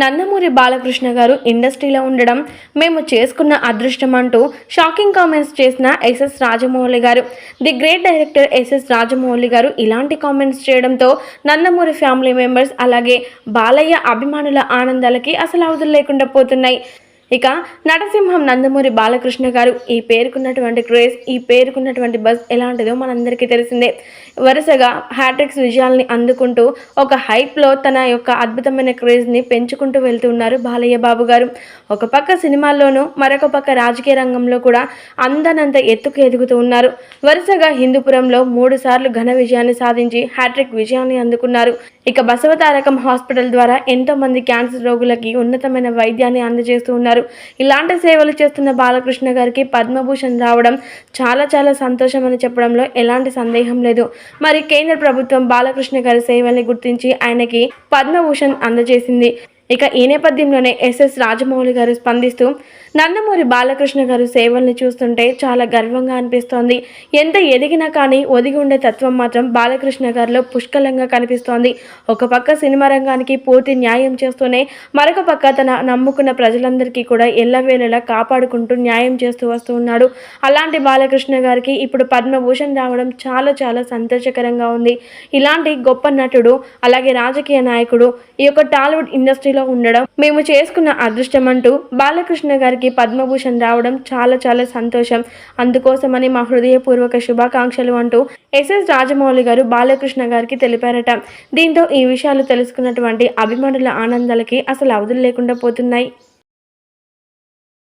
నందమూరి బాలకృష్ణ గారు ఇండస్ట్రీలో ఉండడం మేము చేసుకున్న అదృష్టం అంటూ షాకింగ్ కామెంట్స్ చేసిన SS Rajamouli garu. The great director SS Rajamouli garu ఇలాంటి కామెంట్స్ చేయడంతో నందమూరి ఫ్యామిలీ మెంబర్స్ అలాగే బాలయ్య అభిమానుల ఆనందాలకి అసలు అవధులు లేకుండా పోతున్నాయి. ఇక నటసింహం నందమూరి బాలకృష్ణ గారు ఈ పేరుకున్నటువంటి క్రేజ్ ఈ పేరుకున్నటువంటి బస్ ఎలాంటిదో మనందరికీ తెలిసిందే. వరుసగా హ్యాట్రిక్స్ విజయాల్ని అందుకుంటూ ఒక హైప్లో తన యొక్క అద్భుతమైన క్రేజ్ని పెంచుకుంటూ వెళ్తున్నారు బాలయ్య బాబు గారు. ఒక పక్క సినిమాల్లోనూ మరొక పక్క రాజకీయ రంగంలో కూడా అందనంత ఎత్తుకు ఎదుగుతూ ఉన్నారు. వరుసగా హిందూపురంలో మూడు సార్లు ఘన విజయాన్ని సాధించి హ్యాట్రిక్ విజయాన్ని అందుకున్నారు. ఇక బసవతారకం హాస్పిటల్ ద్వారా ఎంతోమంది క్యాన్సర్ రోగులకి ఉన్నతమైన వైద్యాన్ని అందజేస్తూ ఉన్నారు. ఇలాంటి సేవలు చేస్తున్న బాలకృష్ణ గారికి పద్మభూషణ్ రావడం చాలా చాలా సంతోషం అని చెప్పడంలో ఎలాంటి సందేహం లేదు. మరి కేంద్ర ప్రభుత్వం బాలకృష్ణ గారి సేవల్ని గుర్తించి ఆయనకి పద్మభూషణ్ అందజేసింది. ఇక ఈ నేపథ్యంలోనే ఎస్ఎస్ రాజమౌళి గారు స్పందిస్తూ నందమూరి బాలకృష్ణ గారు సేవల్ని చూస్తుంటే చాలా గర్వంగా అనిపిస్తోంది. ఎంత ఎదిగినా కానీ ఒదిగి ఉండే తత్వం మాత్రం బాలకృష్ణ గారిలో పుష్కలంగా కనిపిస్తోంది. ఒక పక్క సినిమా రంగానికి పూర్తి న్యాయం చేస్తూనే మరొక పక్క తన నమ్ముకున్న ప్రజలందరికీ కూడా ఎల్లవేళలా కాపాడుకుంటూ న్యాయం చేస్తూ వస్తూ ఉన్నాడు. అలాంటి బాలకృష్ణ గారికి ఇప్పుడు పద్మభూషణ్ రావడం చాలా చాలా సంతోషకరంగా ఉంది. ఇలాంటి గొప్ప నటుడు అలాగే రాజకీయ నాయకుడు ఈ యొక్క టాలీవుడ్ ఇండస్ట్రీలో ఉండడం మేము చేసుకున్న అదృష్టం అంటూ బాలకృష్ణ గారికి పద్మభూషణ్ రావడం చాలా చాలా సంతోషం. అందుకోసమని మా హృదయపూర్వక శుభాకాంక్షలు అంటూ ఎస్ఎస్ రాజమౌళి గారు బాలకృష్ణ గారికి తెలిపారట. దీంతో ఈ విషయాలు తెలుసుకున్నటువంటి అభిమానుల ఆనందాలకి అసలు అవధులు లేకుండా పోతున్నాయి.